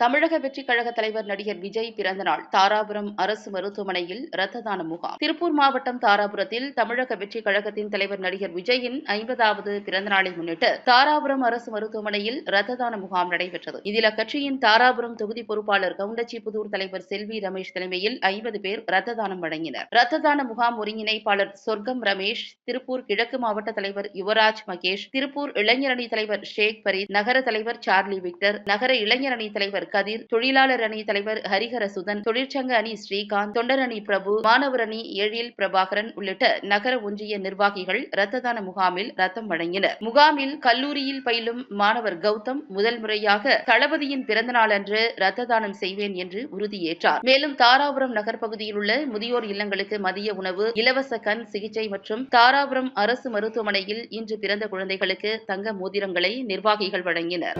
தமிழக வெற்றிக் கழக தலைவர் நடிகர் விஜய் பிறந்தநாள் தாராபுரம் அரசு மருத்துவமனையில் இரத்த தான முகாம். திருப்பூர் மாவட்டம் தாராபுரத்தில் தமிழக வெற்றிக் கழகத்தின் தலைவர் நடிகர் விஜயின் ஐம்பதாவது பிறந்தநாளை முன்னிட்டு தாராபுரம் அரசு மருத்துவமனையில் இரத்த தான முகாம் நடைபெற்றது. இதில் அக்கட்சியின் தாராபுரம் தொகுதி பொறுப்பாளர் கவுண்டச்சிபுதூர் தலைவர் செல்வி ரமேஷ் தலைமையில் ஐம்பது பேர் இரத்த தானம் வழங்கினர். இரத்த தான முகாம் ஒருங்கிணைப்பாளர் சொர்க்கம் ரமேஷ் திருப்பூர் கிழக்கு மாவட்ட தலைவர் யுவராஜ் மகேஷ் திருப்பூர் இளைஞரணி தலைவர் ஷேக் பரீத் நகர தலைவர் சார்லி விக்டர் நகர இளைஞரணி தலைவர் கதிர் தொழிலாளர் அணி தலைவர் ஹரிஹரசுதன் தொழிற்சங்க அணி ஸ்ரீகாந்த் தொண்டர் அணி பிரபு மாணவர் அணி எழில் பிரபாகரன் உள்ளிட்ட நகர ஒன்றிய நிர்வாகிகள் இரத்த தான முகாமில் ரத்தம் வழங்கினர். முகாமில் கல்லூரியில் பயிலும் மாணவர் கௌதம் முதல் முறையாக தளபதியின் பிறந்த நாளன்று இரத்த தானம் செய்வேன் என்று உறுதியேற்றார். மேலும் தாராபுரம் நகர் பகுதியில் உள்ள முதியோர் இல்லங்களுக்கு மதிய உணவு இலவச கண் சிகிச்சை மற்றும் தாராபுரம் அரசு மருத்துவமனையில் இன்று பிறந்த குழந்தைகளுக்கு தங்க மோதிரங்களை நிர்வாகிகள் வழங்கினர்.